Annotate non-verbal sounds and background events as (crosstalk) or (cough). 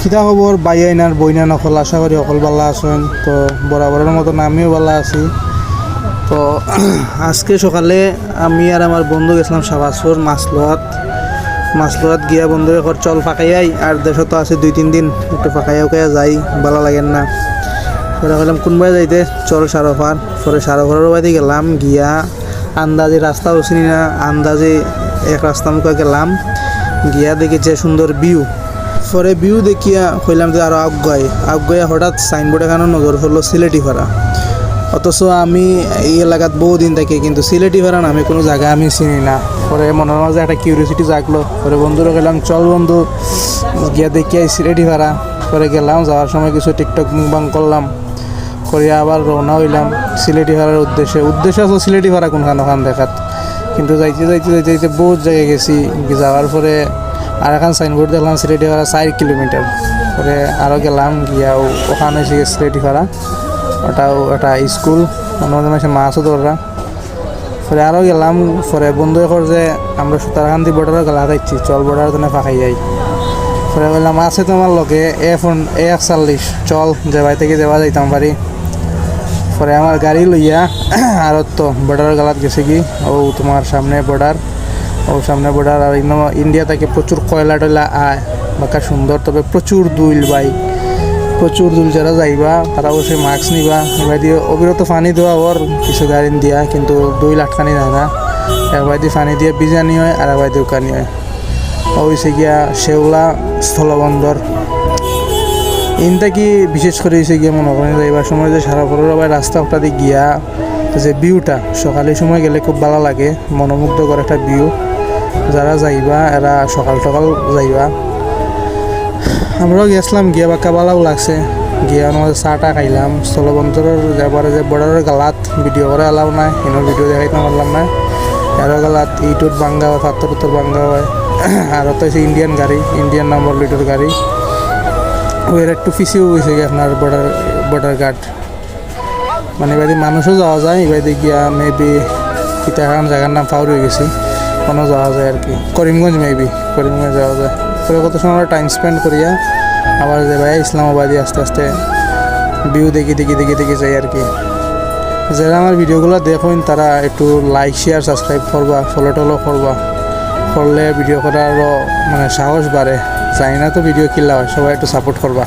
খিতা খবর by আইনার Bruyne নকল আশা করি অকল বালা আছেন। তো বরাবরের মতন আমিও বালা আছি। তো, (clears throat) আজকে সকালে আমি আর আমার বন্ধু গেছিলাম সাবাসপুর মাছ লোয়াত মাছ লোয়াত গিয়া বন্ধু এখন চল ফাঁকাইয়াই আর দেশে তো আছে দুই, তিন দিন একটু ফাঁকাইয়া উকাইয়া যাই ভালো লাগেন না। পরে বললাম কোনবাই যাইতে, চল সারোফার পরে সারোফারের বাড়ি গেলাম, গিয়া, আন্দাজে রাস্তাও চিনি না, আন্দাজে এক রাস্তা মুখে গেলাম। গিয়া দেখি যে সুন্দর ভিউ পরে ভিউ দেখিয়া কইলাম যে আরও আগুয়াই আগুয়া হঠাৎ সাইনবোর্ড এখানে নজর হলো সিলেটি ভাড়া। অথচ আমি এই এলাকাত বহুদিন থাকি কিন্তু সিলেটি ভাড়া নামে কোনো জায়গা আমি চিনি না। পরে মনের মাঝে একটা কিউরিয়াসিটি জাগলো। পরে বন্ধুরা গেলাম চল বন্ধু। গিয়া দেখি আই সিলেটি ভাড়া। পরে গেলাম যাওয়ার সময় কিছু টিকটক মুখবাং করলাম করিয়া আবার রওনা হইলাম সিলেটি ভাড়ার উদ্দেশ্যে। উদ্দেশ্য আছে সিলেটি ভাড়া কোনখান ওখান দেখাত। কিন্তু যাইতে যাইতে যাইতে যাইতে বহুত জায়গায় গেছি। যাওয়ার পরে আর এখন সাইনবোর্ড দেখলাম সিলেটি ভাড়া চার কিলোমিটার। পরে আরও গেলাম, গিয়া ওখানে এসে সিলেটি ভাড়া ওটাও একটা স্কুল মনে মাসে মাছও ধরা পরে আরও গেলাম, পরে বন্ধু এখন যে আমরা সুতারকান্দি বর্ডারও গেলা যাচ্ছি চল বর্ডার তো ফাঁকাই যাই। পরে বললাম, আছে তোমার লগে এ ফোন এ একচল্লিশ চল, যে যাবাই থেকে যাওয়া যাইতাম পারি। পরে আমার গাড়ি লইয়া আর তো বর্ডার গালাত গেছে কি, ও তোমার সামনে বর্ডার ও সামনে বর্ডার আর ইনো- ইন্ডিয়া থেকে প্রচুর কয়লা টয়লা আয়। বাকা সুন্দর, তবে প্রচুর দুইল বাইক প্রচুর দুল যারা যাইবা, তারা অবশ্যই মাস্ক নিবা। এবার দিয়ে অবিরত পানি দেওয়া ওর কিছু গাড়ি দিয়া, কিন্তু দুই লাটকানি যায় না। একবার দিয়ে পানি দিয়ে বিজানি হয় আর একবার দিয়ে উকানি হয়। হয়েছে গিয়া শেওলা স্থলবন্দর। ইনটা কি বিশেষ করে হয়েছে গিয়া মনে করেন যাইবার সময় যে সারা ফলের আবার রাস্তাটা দিয়ে গিয়া, যে ভিউটা সকালের সময় গেলে খুব ভালো লাগে, মনোমুগ্ধকর একটা ভিউ যারা যাইবা, এরা সকাল সকাল যাইবা। আমরাও গেছিলাম, গিয়া বাক্কা ভালো লাগছে। গিয়া আমাদের চাটা খাইলাম। স্থলবন্দরের যাবার যে বর্ডারের গালাত ভিডিও করে এলাও নাই এনের ভিডিও দেখাইতে পারলাম না এরও গালাত ইটুর বাঙ্গা হয় পাত্তর উত্তর বাঙ্গা হয়। (clears throat) আর তো হচ্ছে ইন্ডিয়ান গাড়ি ইন্ডিয়ান নাম্বার লিটার গাড়ি। ওর একটু পিছিয়েও গেছে গিয়ে আপনার বর্ডার বর্ডার গার্ড মানে এবার মানুষও যাওয়া যায় এবার গিয়া মেবি কিতাখান জায়গার নাম পাউর হয়ে গেছি। কোনো যাওয়া যায় আর কি। করিমগঞ্জ মেবি করিমগঞ্জ যাওয়া যায়। পরে কত সময় টাইম স্পেন্ড করিয়া আবার যে ভাই ইসলামাবাদে আস্তে আস্তে ভিউ দেখি দেখি দেখি দেখি যাই আর কি। যারা আমার ভিডিওগুলো দেখুন, তারা একটু লাইক শেয়ার সাবস্ক্রাইব করবা ফলো টলো করবা। করলে ভিডিও করারও মানে সাহস বাড়ে। চাই না তো ভিডিও কিনলা হয়, সবাই একটু সাপোর্ট করবা।